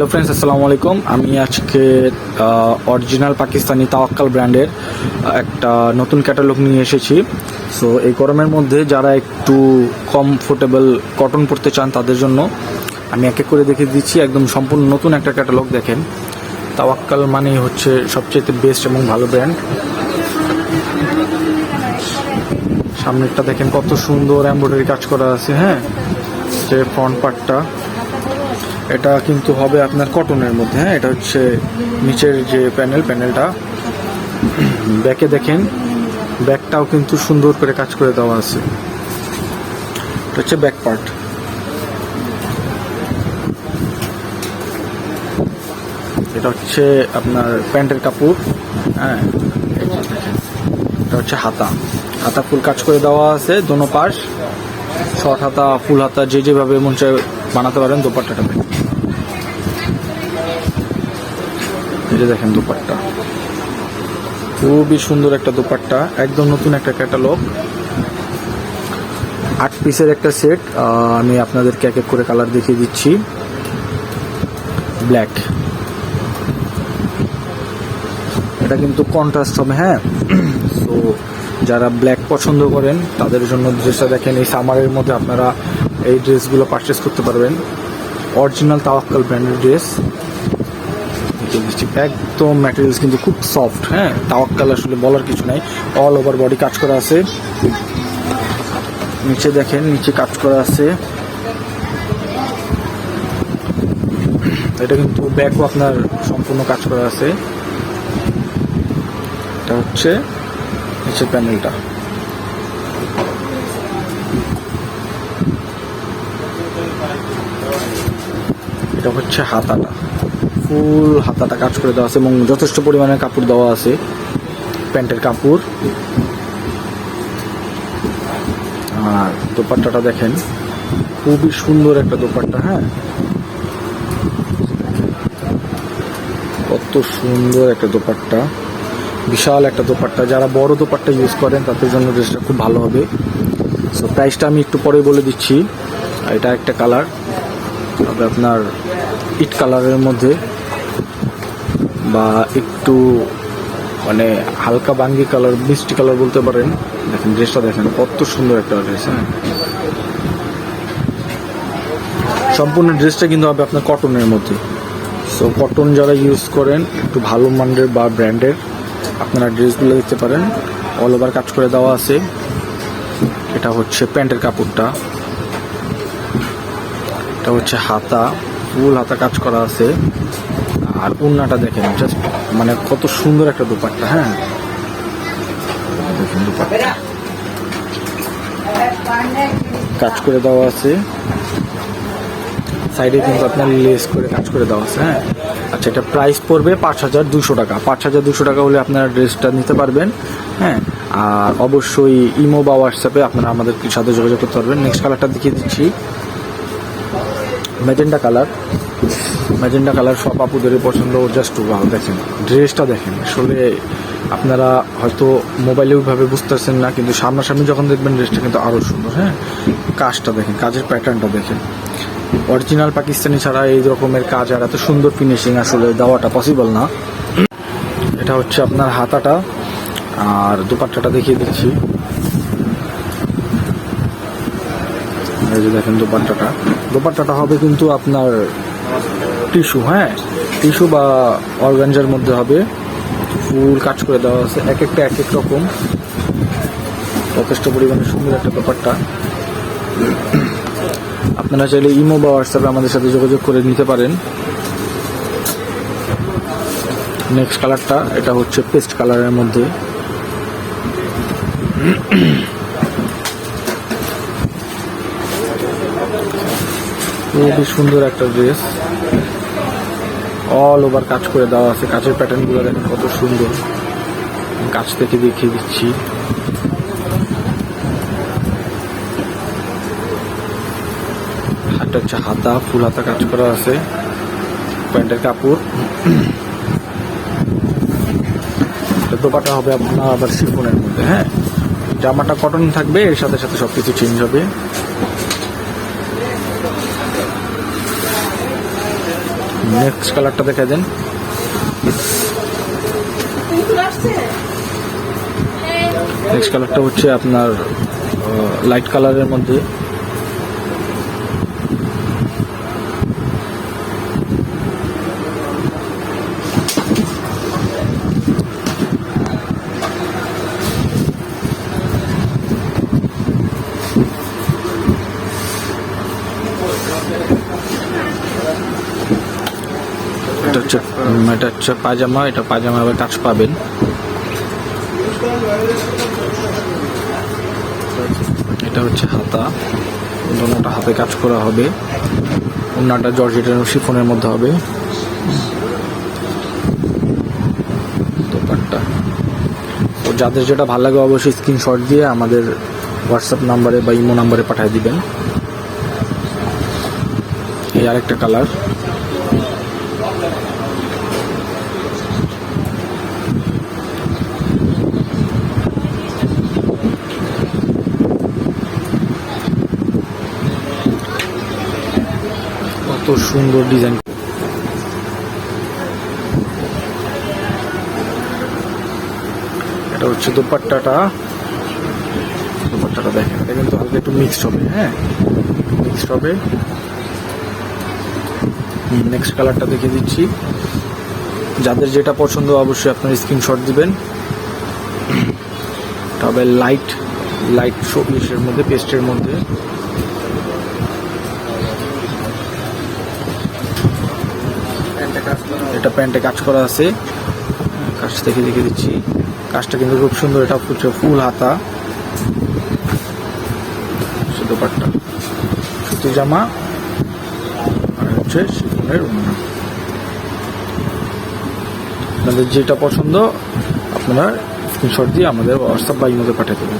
Hello friends আসসালামু আলাইকুম আমি আজকে অরিজিনাল পাকিস্তানি তাওয়াক্কাল ব্র্যান্ডের একটা নতুন ক্যাটালগ নিয়ে এসেছি। সো এই গরমের মধ্যে যারা একটু কমফোর্টেবল কটন পরতে চান তাদের জন্য, আমি এক এক করে দেখে দিচ্ছি। একদম সম্পূর্ণ নতুন একটা ক্যাটালগ দেখেন। তাওয়াক্কাল মানেই হচ্ছে সবচেয়ে বেস্ট এবং ভালো ব্র্যান্ড সামনেরটা দেখেন কত সুন্দর এমব্রয়ডারি কাজ করা আছে হ্যাঁ? যে ফ্রন্ট পার্টটা এটা কিন্তু হবে আপনার কটনের মধ্যে হ্যাঁ? এটা হচ্ছে নিচের যে প্যানেল, প্যানেলটা। ব্যাকে দেখেন, ব্যাকটাও কিন্তু সুন্দর করে কাজ করে দেওয়া আছে। এটা হচ্ছে ব্যাক পার্ট। এটা হচ্ছে আপনার প্যান্টের কাপড় হ্যাঁ? এটা হচ্ছে হাতা। হাতা ফুল কাজ করে দেওয়া আছে দোনো পাশ। শর্ট হাতা, ফুল হাতা, যে যেভাবে মন চায় বানাতে পারেন, দোপাট্টাটা এই যে দেখেন দোপাট্টা। খুবই সুন্দর একটা দোপাট্টা, একদম নতুন একটা ক্যাটালগ আট পিসের একটা সেট আমি আপনাদেরকে এক এক করে কালার দেখিয়ে দিচ্ছি। ব্ল্যাক এটা কিন্তু কন্ট্রাস্ট হবে হ্যাঁ? সো যারা ব্ল্যাক পছন্দ করেন, তাদের জন্য ড্রেসটা দেখেন, এই সামারের মধ্যে আপনারা এই ড্রেসগুলো পারচেস করতে পারবেন। অরিজিনাল তাওয়াক্কাল ব্র্যান্ডের ড্রেস একদম ম্যাটেরিয়ালস কিন্তু খুব সফট হ্যাঁ। তাওয়াক্কাল আসলে বলার কিছু নাই। অল ওভার বডি কাজ করা আছে। নিচে দেখেন নিচে কাজ করা আছে। এটা কিন্তু ব্যাকও আপনার সম্পূর্ণ কাজ করা আছে। এটা হচ্ছে নিচের প্যানেলটা এটা হচ্ছে হাতাটা। ফুল হাতাটা কাজ করে দেওয়া আছে এবং যথেষ্ট পরিমাণে কাপড় দেওয়া আছে। প্যান্টের কাপড়। আর দোপাট্টাটা দেখেন, খুবই সুন্দর একটা দোপাট্টা হ্যাঁ? কত সুন্দর একটা দোপাট্টা। বিশাল একটা দোপাট্টা। যারা বড় দোপাট্টা ইউজ করেন, তাদের জন্য ড্রেসটা খুব ভালো হবে। সো প্রাইসটা আমি একটু পরে বলে দিচ্ছি। এটা একটা কালার তবে আপনার ইট কালারের মধ্যে বা একটু মানে হালকা বাঙ্গি কালার মিষ্টি কালার বলতে পারেন। দেখেন ড্রেসটা দেখেন কত সুন্দর একটা ড্রেস হ্যাঁ। সম্পূর্ণ ড্রেসটা কিন্তু হবে আপনার কটনের মধ্যে। সো কটন যারা ইউজ করেন একটু ভালো মানের বা ব্র্যান্ডের আপনারা ড্রেসগুলো দেখতে পারেন। অল ওভার কাজ করে দেওয়া আছে। এটা হচ্ছে প্যান্টের কাপড়টা। এটা হচ্ছে হাতা। ফুল হাতা কাজ করা আছে। আর উন্নাটা দেখেন জাস্ট মানে কত সুন্দর একটা দোপাট্টা হ্যাঁ? কাজ করে দেওয়া আছে। সাইডে কিন্তু আপনার লেস করে কাজ করে দেওয়া আছে হ্যাঁ? আচ্ছা এটা প্রাইস পড়বে পাঁচ হাজার দুশো টাকা। পাঁচ হাজার দুশো টাকা হলে আপনারা ড্রেসটা নিতে পারবেন হ্যাঁ? আর অবশ্যই ইমো বা হোয়াটসঅ্যাপে আপনারা আমাদের সাথে যোগাযোগ করতে পারবেন। নেক্সট কালারটা দেখিয়ে দিচ্ছি। ম্যাজেন্ডা কালার ম্যাজেন্ডা কালার সব আপুদেরই পছন্দ জাস্ট ওয়াও দেখেন, ড্রেসটা দেখেন, আসলে আপনারা হয়তো মোবাইলে ওইভাবে বুঝতেছেন না, কিন্তু সামনাসামনি যখন দেখবেন ড্রেসটা কিন্তু আরও সুন্দর হ্যাঁ? কাজটা দেখেন, কাজের প্যাটার্নটা দেখেন। অরিজিনাল পাকিস্তানি ছাড়া এই রকমের কাজ আর এত সুন্দর ফিনিশিং আসলে দেওয়াটা পসিবল না। এটা হচ্ছে আপনার হাতাটা, আর দুপাট্টাটা দেখিয়ে দিচ্ছি। এই যে দেখেন দোপাট্টাটা। দোপাট্টাটা হবে কিন্তু আপনার টিস্যু হ্যাঁ? টিস্যু বা অর্গানজার মধ্যে হবে। ফুল কাজ করে দেওয়া আছে এক একটা এক এক রকম। যথেষ্ট পরিমাণে সুন্দর একটা ব্যাপারটা। আপনারা চাইলে ইমো বা হোয়াটসঅ্যাপে আমাদের সাথে যোগাযোগ করে নিতে পারেন। নেক্সট কালারটা, এটা হচ্ছে পেস্ট কালারের মধ্যে। খুবই সুন্দর একটা ড্রেস। অল ওভার কাজ করে দেওয়া আছে। কাজের প্যাটার্নগুলো দেখেন কত সুন্দর। কাছ থেকে দেখিয়ে দিচ্ছি। এটা হচ্ছে হাতা, ফুল হাতা কাজ করা আছে। প্যান্টের কাপড়। দোপাটা হবে আপনার আবার শিফনের মধ্যে হ্যাঁ? জামাটা কটন থাকবে, এর সাথে সাথে সবকিছু চেঞ্জ হবে। নেক্সট কালারটা দেখা দেন। নেক্সট কালারটা হচ্ছে আপনার লাইট কালারের মধ্যে এটা হচ্ছে এটা হচ্ছে পাজামা এটা পাজামা আবার কাজ পাবেন। এটা হচ্ছে হাতা দোনোটা হাতে কাজ করা হবে। অন্যটা জর্জেটের শিফনের মধ্যে হবে। তো যাদের যেটা ভালো লাগে অবশ্যই স্ক্রিনশট দিয়ে আমাদের হোয়াটসঅ্যাপ নাম্বারে বা ইমো নাম্বারে পাঠিয়ে দিবেন। এই আরেকটা কালার সুন্দর ডিজাইন এটা হচ্ছে দোপাট্টাটা। দোপাট্টাটা দেখেন, এটা কিন্তু হালকা একটু মিক্সড হবে হ্যাঁ? মিক্সড হবে। নেক্সট কালারটা দেখে দিচ্ছি। যাদের যেটা পছন্দ, অবশ্যই আপনার স্ক্রিনশট দিবেন। তবে লাইট লাইট শো ইসের মধ্যে পেস্টের মধ্যে। প্যান্টে কাজ করা আছে। কাজ থেকে দেখে দিচ্ছি। কাজটা কিন্তু খুব সুন্দর, এটা হচ্ছে ফুল হাতা। শুধু পাট্টা। সুতি জামা। আর হচ্ছে শিফনের। আপনাদের যেটা পছন্দ, আপনারা স্ক্রিনশট দিয়ে আমাদের হোয়াটসঅ্যাপ বা ইমেলে পাঠিয়ে দেবেন।